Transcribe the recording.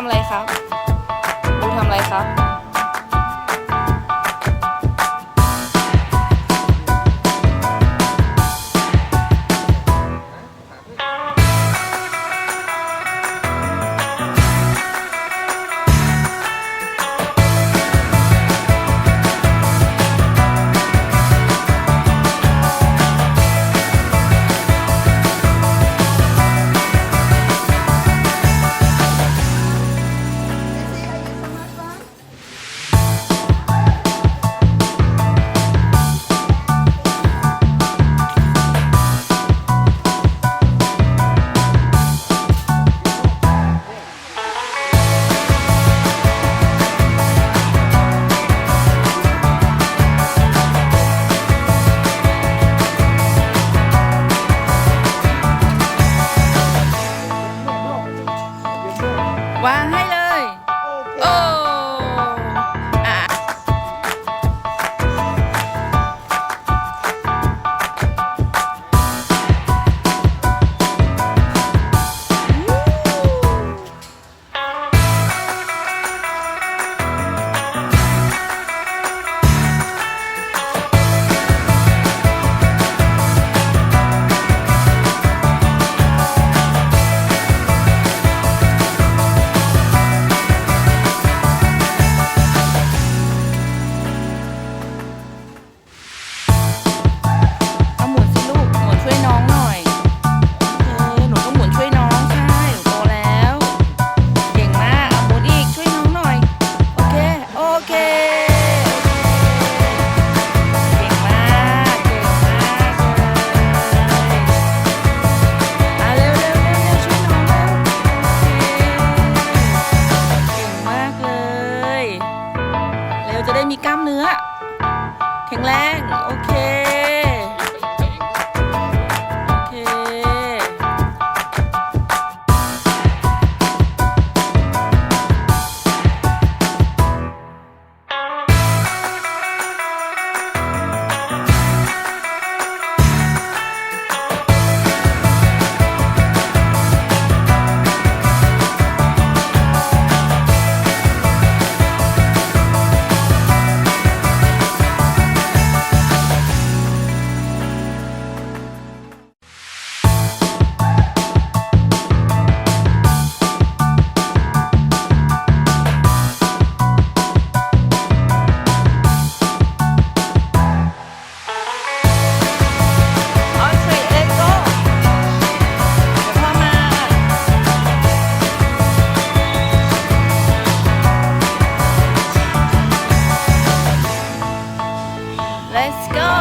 ทำอะไรครับ บูทำอะไรครับ กล้ามเนื้อ แข็งแรง Let's go.